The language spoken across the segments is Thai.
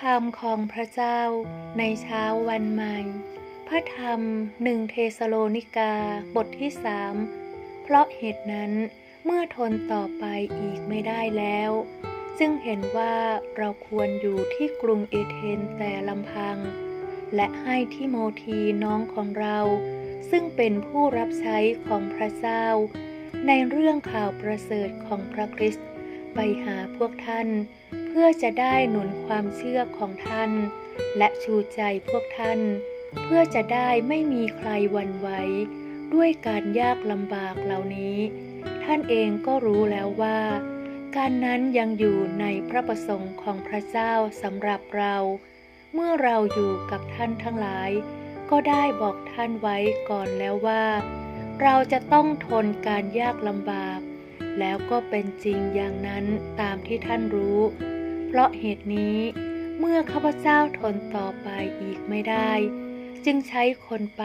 คำของพระเจ้าในเช้าวันใหม่ พระธรรมหนึ่งเทสโลนิกาบทที่สามเพราะเหตุนั้นเมื่อทนต่อไปอีกไม่ได้แล้ว ซึ่งเห็นว่าเราควรอยู่ที่กรุงเอเธนแต่ลำพัง และให้ทิโมธีน้องของเรา ซึ่งเป็นผู้รับใช้ของพระเจ้า ในเรื่องข่าวประเสริฐของพระคริสต์ไปหาพวกท่าน พื่อจะได้หนุนความเชื่อของท่าน และชูใจพวกท่าน เพื่อจะได้ไม่มีใครวันไหวด้วยการยากลำบากเหล่านี้ ท่านเองก็รู้แล้วว่า การนั้นยังอยู่ในพระประสงค์ของพระเจ้าสำหรับเรา เมื่อเราอยู่กับท่านทั้งหลาย ก็ได้บอกท่านไว้ก่อนแล้วว่า เราจะต้องทนการยากลำบาก แล้วก็เป็นจริงอย่างนั้นตามที่ท่านรู้ เพราะเหตุนี้ เมื่อข้าพเจ้าทนต่อไปอีกไม่ได้ จึงใช้คนไป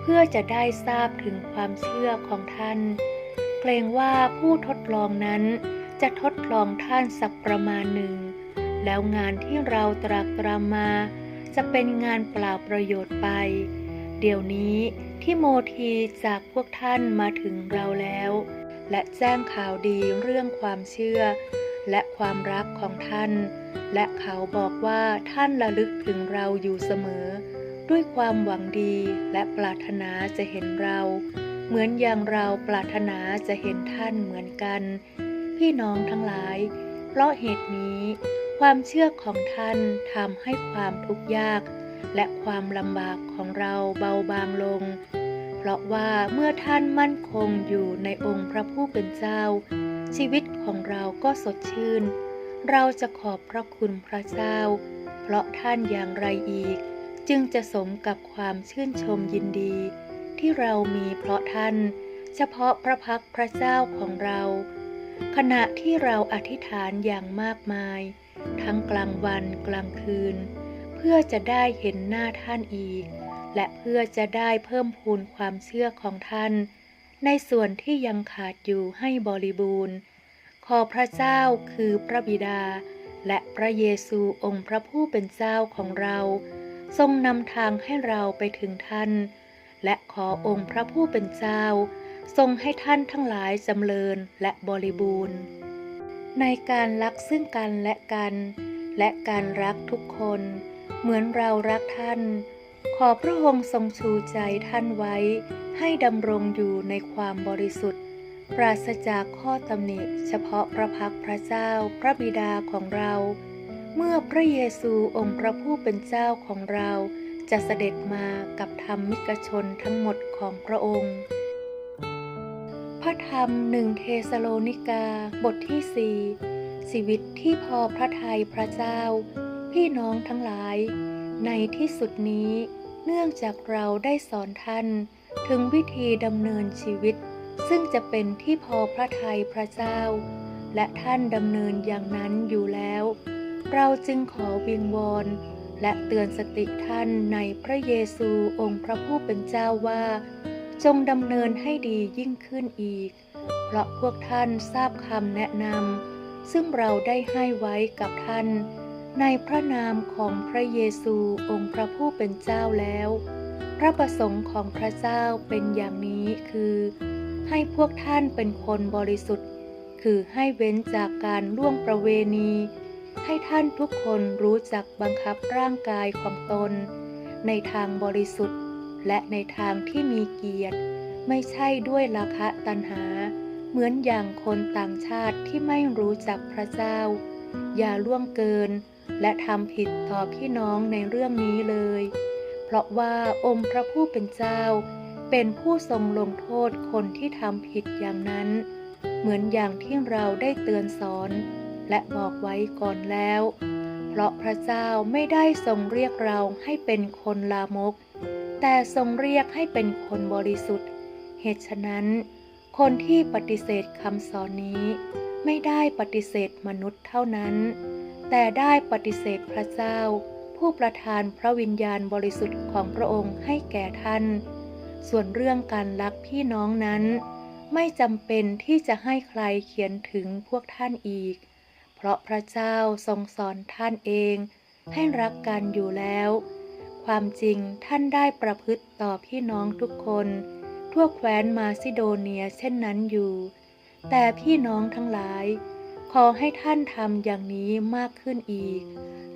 เพื่อจะได้ทราบถึงความเชื่อของท่าน เกรงว่าผู้ทดลองนั้นจะทดลองท่านสักประมาณหนึ่ง แล้วงานที่เราตรากตรำมา จะเป็นงานเปล่าประโยชน์ไป เดี๋ยวนี้ที่โมทีจากพวกท่านมาถึงเราแล้ว และแจ้งข่าวดีเรื่องความเชื่อ และความรักของท่าน และเขาบอกว่าท่านระลึกถึงเราอยู่เสมอ ด้วยความหวังดีและปรารถนาจะเห็นเรา เหมือนอย่างเราปรารถนาจะเห็นท่านเหมือนกัน พี่น้องทั้งหลาย เพราะเหตุนี้ ความเชื่อของท่านทำให้ความทุกข์ยาก และความลำบากของเราเบาบางลง เพราะว่าเมื่อท่านมั่นคงอยู่ในองค์พระผู้เป็นเจ้า ชีวิตของเราก็สดชื่น เราจะขอบพระคุณพระเจ้า เพราะท่านอย่างไรอีก จึงจะสมกับความชื่นชมยินดี ที่เรามีเพราะท่าน เฉพาะพระพักพระเจ้าของเรา ขณะที่เราอธิษฐานอย่างมากมาย ทั้งกลางวันกลางคืน เพื่อจะได้เห็นหน้าท่านอีก และเพื่อจะได้เพิ่มพูนความเชื่อของท่าน ในส่วนที่ยังขาดอยู่ให้บริบูรณ์ ขอพระเจ้าคือพระบิดา และพระเยซูองค์พระผู้เป็นเจ้าของเรา ทรงนำทางให้เราไปถึงท่าน และขอองค์พระผู้เป็นเจ้า ทรงให้ท่านทั้งหลายจำเริญและบริบูรณ์ ในการรักซึ่งกันและกัน และการรักทุกคน เหมือนเรารักท่าน ขอพระองค์ทรงชูใจท่านไว้ ให้ดำรงอยู่ในความบริสุทธิ์ ปราศจากข้อตำหนิเฉพาะพระพักพระเจ้าพระบิดาของเรา เมื่อพระเยซูองค์พระผู้เป็นเจ้าของเราจะเสด็จมากับธรรมมิกชนทั้งหมดของพระองค์ พระธรรมหนึ่งเทสโลนิกาบทที่สี่ชีวิตที่พอพระทัยพระเจ้า พี่น้องทั้งหลาย ในที่สุดนี้เนื่องจากเราได้สอนท่านถึงวิธีดำเนินชีวิต ซึ่งจะเป็นที่พอพระทัยพระเจ้า และท่านดำเนินอย่างนั้นอยู่แล้ว เราจึงขอวิงวอนและเตือนสติท่านในพระเยซูองค์พระผู้เป็นเจ้าว่า จงดำเนินให้ดียิ่งขึ้นอีก เพราะพวกท่านทราบคำแนะนำซึ่งเราได้ให้ไว้กับท่าน ในพระนามของพระเยซูองค์พระผู้เป็นเจ้าแล้ว พระประสงค์ของพระเจ้าเป็นอย่างนี้คือ ให้พวกท่านเป็นคนบริสุทธิ์ คือให้เว้นจากการล่วงประเวณี ให้ท่านทุกคนรู้จักบังคับร่างกายของตน ในทางบริสุทธิ์ และในทางที่มีเกียรติ ไม่ใช่ด้วยราคะตัณหา เหมือนอย่างคนต่างชาติที่ไม่รู้จักพระเจ้า อย่าล่วงเกิน และทำผิดต่อพี่น้องในเรื่องนี้เลย เพราะว่าองค์พระผู้เป็นเจ้า เป็นผู้ทรงลงโทษคนที่ทำผิดอย่างนั้น เหมือนอย่างที่เราได้เตือนสอน และบอกไว้ก่อนแล้ว เพราะพระเจ้าไม่ได้ทรงเรียกเราให้เป็นคนลามก แต่ทรงเรียกให้เป็นคนบริสุทธิ์ เหตุฉะนั้น คนที่ปฏิเสธคำสอนนี้ ไม่ได้ปฏิเสธมนุษย์เท่านั้น แต่ได้ปฏิเสธพระเจ้า ผู้ประทานพระวิญญาณบริสุทธิ์ของพระองค์ให้แก่ท่าน ส่วนเรื่องการรักพี่น้องนั้น ไม่จำเป็นที่จะให้ใครเขียนถึงพวกท่านอีก เพราะพระเจ้าทรงสอนท่านเอง ให้รักกันอยู่แล้ว ความจริงท่านได้ประพฤติต่อพี่น้องทุกคน ทั่วแคว้นมาซิโดเนียเช่นนั้นอยู่ แต่พี่น้องทั้งหลาย ขอให้ท่านทำอย่างนี้มากขึ้นอีก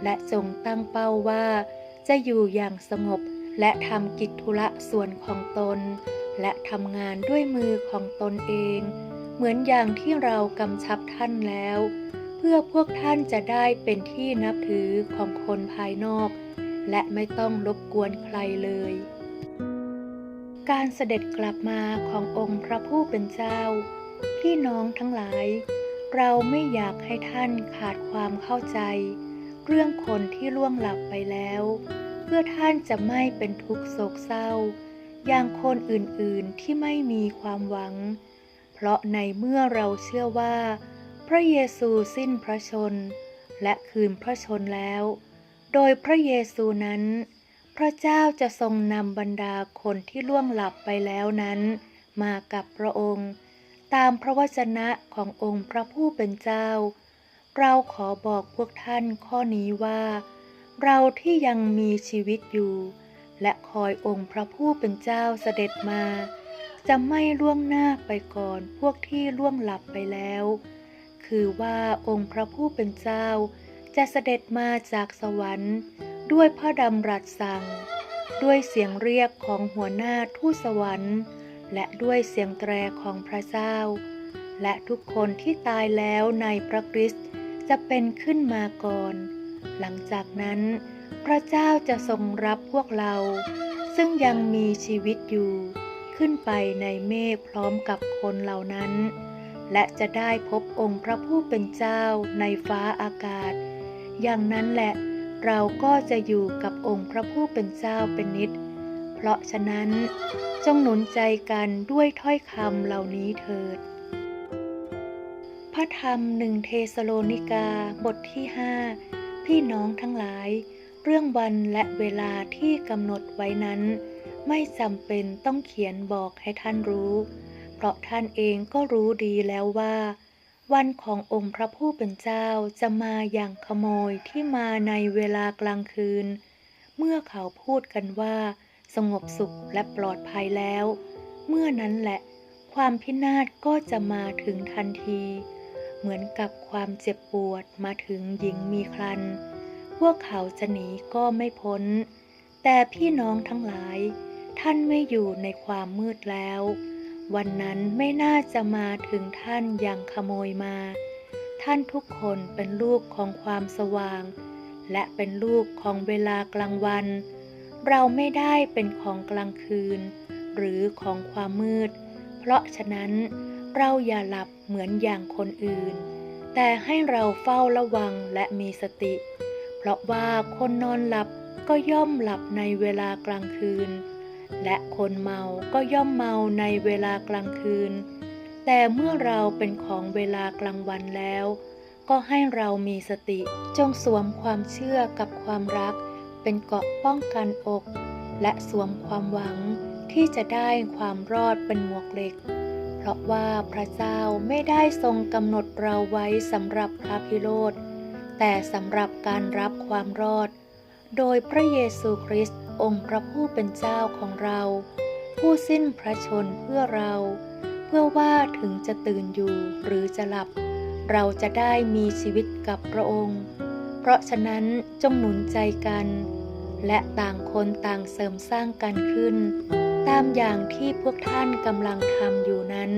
และจงตั้งเป้าว่า จะอยู่อย่างสงบและทำกิจธุระส่วนของตน และทำงานด้วยมือของตนเอง เหมือนอย่างที่เรากำชับท่านแล้ว เพื่อพวกท่านจะได้เป็นที่นับถือของคนภายนอก และไม่ต้องรบกวนใครเลย การเสด็จกลับมาขององค์พระผู้เป็นเจ้า พี่น้องทั้งหลาย เราไม่อยากให้ท่านขาดความเข้าใจ เรื่องคนที่ล่วงหลับไปแล้ว เพื่อท่านจะไม่เป็นทุกข์โศกเศร้า อย่างคนอื่นๆที่ไม่มีความหวัง เพราะในเมื่อเราเชื่อว่า พระเยซูสิ้นพระชน และคืนพระชนแล้ว โดยพระเยซูนั้น พระเจ้าจะทรงนำบรรดาคนที่ล่วงหลับไปแล้วนั้น มากับพระองค์ ตามพระวจนะขององค์พระผู้เป็นเจ้า เราขอบอกพวกท่านข้อนี้ว่า เราที่ยังมีชีวิตอยู่ และคอยองค์พระผู้เป็นเจ้าเสด็จมา จะไม่ล่วงหน้าไปก่อนพวกที่ล่วงหลับไปแล้ว คือว่าองค์พระผู้เป็นเจ้า จะเสด็จมาจากสวรรค์ ด้วยพระดำรัสสั่ง ด้วยเสียงเรียกของหัวหน้าทูตสวรรค์ และด้วยเสียงแตรของพระเจ้า และทุกคนที่ตายแล้วในพระคริสต์จะเป็นขึ้นมาก่อน หลังจากนั้น พระเจ้าจะทรงรับพวกเรา ซึ่งยังมีชีวิตอยู่ ขึ้นไปในเมฆพร้อมกับคนเหล่านั้น และจะได้พบองค์พระผู้เป็นเจ้าในฟ้าอากาศ อย่างนั้นแหละเราก็จะอยู่กับองค์พระผู้เป็นเจ้าเป็นนิด เพราะฉะนั้น จงหนุนใจกันด้วยถ้อยคำเหล่านี้เถิด พระธรรมหนึ่งเทสโลนิกาบทที่ห้าพี่น้องทั้งหลาย เรื่องวันและเวลาที่กำหนดไว้นั้น ไม่จำเป็นต้องเขียนบอกให้ท่านรู้ เพราะท่านเองก็รู้ดีแล้วว่า วันขององค์พระผู้เป็นเจ้าจะมาอย่างขโมยที่มาในเวลากลางคืน เมื่อเขาพูดกันว่า สงบสุขและปลอดภัยแล้ว เมื่อนั้นแหละ ความพินาศก็จะมาถึงทันที เหมือนกับความเจ็บปวดมาถึงหญิงมีครันพวกเขาจะหนีก็ไม่พ้น แต่พี่น้องทั้งหลาย ท่านไม่อยู่ในความมืดแล้ว วันนั้นไม่น่าจะมาถึงท่านอย่างขโมยมา ท่านทุกคนเป็นลูกของความสว่าง และเป็นลูกของเวลากลางวัน เราไม่ได้เป็นของกลางคืน หรือของความมืด เพราะฉะนั้นเราอย่าหลับเหมือนอย่างคนอื่น แต่ให้เราเฝ้าระวังและมีสติ เพราะว่าคนนอนหลับก็ย่อมหลับในเวลากลางคืน และคนเมาก็ย่อมเมาในเวลากลางคืน แต่เมื่อเราเป็นของเวลากลางวันแล้ว ก็ให้เรามีสติจงสวมความเชื่อกับความรัก เป็นเกราะป้องกันอก และสวมความหวังที่จะได้ความรอดเป็นหมวกเหล็ก เพราะว่าพระเจ้าไม่ได้ทรงกำหนดเราไว้สำหรับพระพิโรธ แต่สำหรับการรับความรอด โดยพระเยซูคริสต์องค์พระผู้เป็นเจ้าของเรา ผู้สิ้นพระชนเพื่อเรา เพื่อว่าถึงจะตื่นอยู่หรือจะหลับ เราจะได้มีชีวิตกับพระองค์ เพราะฉะนั้นจงหนุนใจกัน และต่างคนต่างเสริมสร้างกันขึ้น ตามอย่างที่พวกท่านกำลังทำอยู่นั้น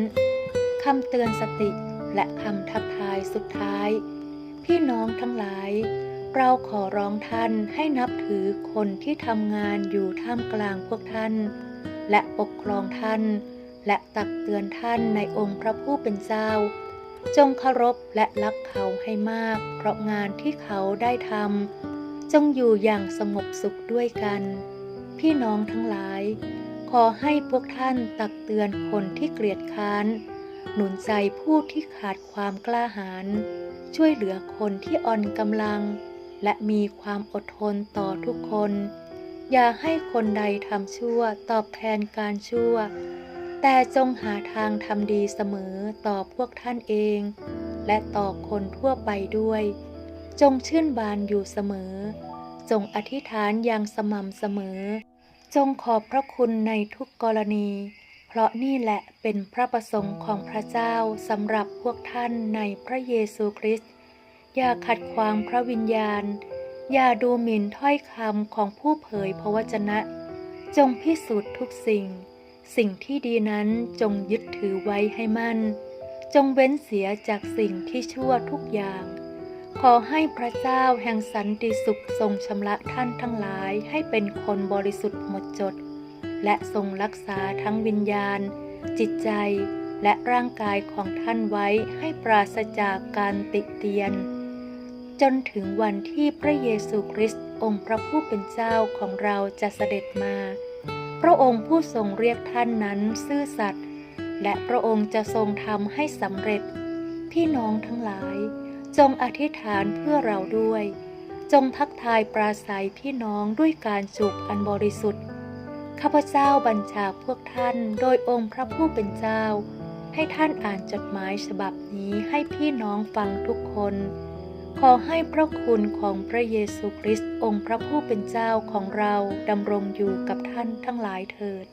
คำเตือนสติและคำทักทายสุดท้าย พี่น้องทั้งหลาย เราขอร้องท่านให้นับถือคนที่ทำงานอยู่ท่ามกลางพวกท่าน และปกครองท่าน และตักเตือนท่านในองค์พระผู้เป็นเจ้า จงเคารพและรักเขาให้มาก เพราะงานที่เขาได้ทำจงอยู่อย่างสงบสุขด้วยกัน พี่น้องทั้งหลาย ขอให้พวกท่านตักเตือนคนที่เกลียดค้าน หนุนใจผู้ที่ขาดความกล้าหาญช่วยเหลือคนที่อ่อนกำลัง และมีความอดทนต่อทุกคน อย่าให้คนใดทำชั่วตอบแทนการชั่ว แต่จงหาทางทำดีเสมอต่อพวกท่านเอง และต่อคนทั่วไปด้วย จงชื่นบานอยู่เสมอ จงอธิษฐานอย่างสม่ำเสมอ จงขอบพระคุณในทุกกรณี เพราะนี่แหละเป็นพระประสงค์ของพระเจ้าสำหรับพวกท่านในพระเยซูคริสต์อย่าขัดขวางพระวิญญาณ อย่าดูหมิ่นถ้อยคำของผู้เผยพระวจนะ จงพิสูจน์ทุกสิ่ง สิ่งที่ดีนั้นจงยึดถือไว้ให้มั่น จงเว้นเสียจากสิ่งที่ชั่วทุกอย่าง ขอให้พระเจ้าแห่งสันติสุขทรงชำระท่านทั้งหลายให้เป็นคนบริสุทธิ์หมดจด และทรงรักษาทั้งวิญญาณ จิตใจและร่างกายของท่านไว้ให้ปราศจากการติเตียน จนถึงวันที่พระเยซูคริสต์องค์พระผู้เป็นเจ้าของเราจะเสด็จมา พระองค์ผู้ทรงเรียกท่านนั้นซื่อสัตย์และพระองค์จะทรงทำให้สำเร็จ พี่น้องทั้งหลาย จงอธิษฐานเพื่อเราด้วย จงทักทายปราศัยพี่น้องด้วยการจูบอันบริสุทธิ์ข้าพเจ้าบัญชาพวกท่านโดยองค์พระผู้เป็นเจ้า ให้ท่านอ่านจดหมายฉบับนี้ให้พี่น้องฟังทุกคน ขอให้พระคุณของพระเยซูคริสต์องค์พระผู้เป็นเจ้าของเราดำรงอยู่กับท่านทั้งหลายเถิด